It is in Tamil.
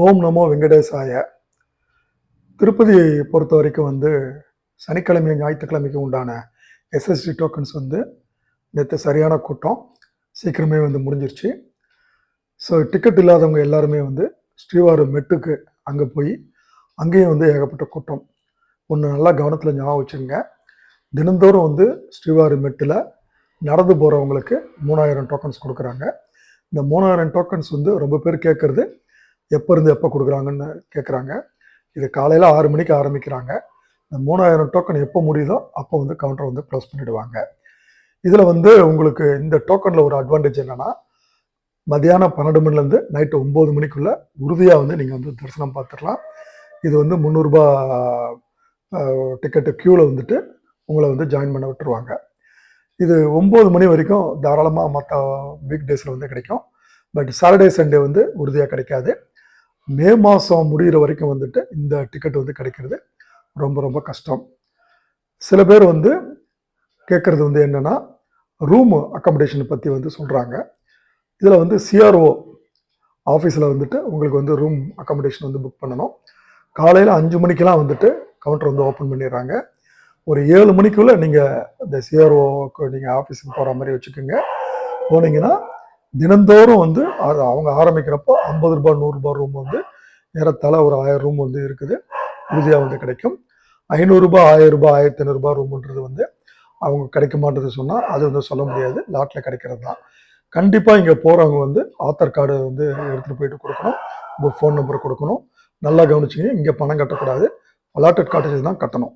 ஓம் நமோ வெங்கடேசாய. திருப்பதியை பொறுத்த வரைக்கும் வந்து சனிக்கிழமை ஞாயிற்றுக்கிழமைக்கு உண்டான எஸ்எஸ்டி டோக்கன்ஸ் வந்து நேற்று சரியான கூட்டம். சீக்கிரமே வந்து முடிஞ்சிருச்சு. ஸோ டிக்கெட் இல்லாதவங்க எல்லாருமே வந்து ஸ்ரீவாரம் மெட்டுக்கு அங்கே போய் அங்கேயும் வந்து ஏகப்பட்ட கூட்டம். ஒன்று நல்லா கவனத்தில் ஞாபகம் வச்சுருங்க தினந்தோறும் வந்து ஸ்ரீவாரி மெட்டில் நடந்து போகிறவங்களுக்கு மூணாயிரம் டோக்கன்ஸ் கொடுக்குறாங்க. இந்த மூணாயிரம் டோக்கன்ஸ் வந்து ரொம்ப பேர் கேட்குறது எப்போ இருந்து எப்போ கொடுக்குறாங்கன்னு கேட்குறாங்க. இது காலையில் ஆறு மணிக்கு ஆரம்பிக்கிறாங்க. இந்த மூணாயிரம் டோக்கன் எப்போ முடியுதோ அப்போ வந்து கவுண்டர் வந்து க்ளோஸ் பண்ணிவிடுவாங்க இதில் வந்து உங்களுக்கு இந்த டோக்கனில் ஒரு அட்வான்டேஜ் என்னென்னா மதியானம் பன்னெண்டு மணிலேருந்து நைட்டு ஒம்பது மணிக்குள்ளே உறுதியாக வந்து நீங்கள் வந்து தரிசனம் பார்த்துடலாம். இது வந்து முந்நூறுரூபா டிக்கெட்டு க்யூவில் வந்துட்டு உங்களை வந்து ஜாயின் பண்ண விட்டுருவாங்க. இது ஒம்பது மணி வரைக்கும் தாராளமாக மற்ற வீக் டேஸில் வந்து கிடைக்கும். பட் சாட்டர்டே சண்டே வந்து உறுதியாக கிடைக்காது. மே மாதம் முடிகிற வரைக்கும் வந்துட்டு இந்த டிக்கெட் வந்து கிடைக்கிறது ரொம்ப ரொம்ப கஷ்டம். சில பேர் வந்து கேட்குறது வந்து என்னென்னா ரூம் அக்காமடேஷனை பற்றி வந்து சொல்கிறாங்க இதில் வந்து சிஆர்ஓ ஆஃபீஸில் வந்துட்டு உங்களுக்கு வந்து ரூம் அக்காமடேஷன் வந்து புக் பண்ணணும். காலையில் அஞ்சு மணிக்கெலாம் வந்துட்டு கவுண்டர் வந்து ஓப்பன் பண்ணிடுறாங்க. ஒரு ஏழு மணிக்குள்ளே நீங்கள் இந்த சிஆர்ஓக்கு நீங்கள் ஆஃபீஸுக்கு போகிற மாதிரி வச்சுக்கோங்க. போனீங்கன்னா தினந்தோறும் வந்து அவங்க ஆரம்பிக்கிறப்போ ஐம்பது ரூபாய் நூறுரூபா ரூம் வந்து ஏறத்தாழ ஒரு ஆயிரம் ரூம் வந்து இருக்குது. உறுதியாக வந்து கிடைக்கும். ஐநூறுரூபா ஆயிரம் ரூபாய் ஆயிரத்தி ஐநூறுரூபா ரூம்ன்றது வந்து அவங்க கிடைக்க மாட்டேது சொன்னால் அது வந்து சொல்ல முடியாது. லாட்டில் கிடைக்கிறது தான். கண்டிப்பாக இங்கே போகிறவங்க வந்து ஆதார் கார்டு வந்து எடுத்துகிட்டு போயிட்டு கொடுக்கணும். உங்கள் ஃபோன் நம்பர் கொடுக்கணும். நல்லா கவனிச்சிங்க இங்கே பணம் கட்டக்கூடாது. அலாட்டட் காட்டேஜ் தான் கட்டணும்.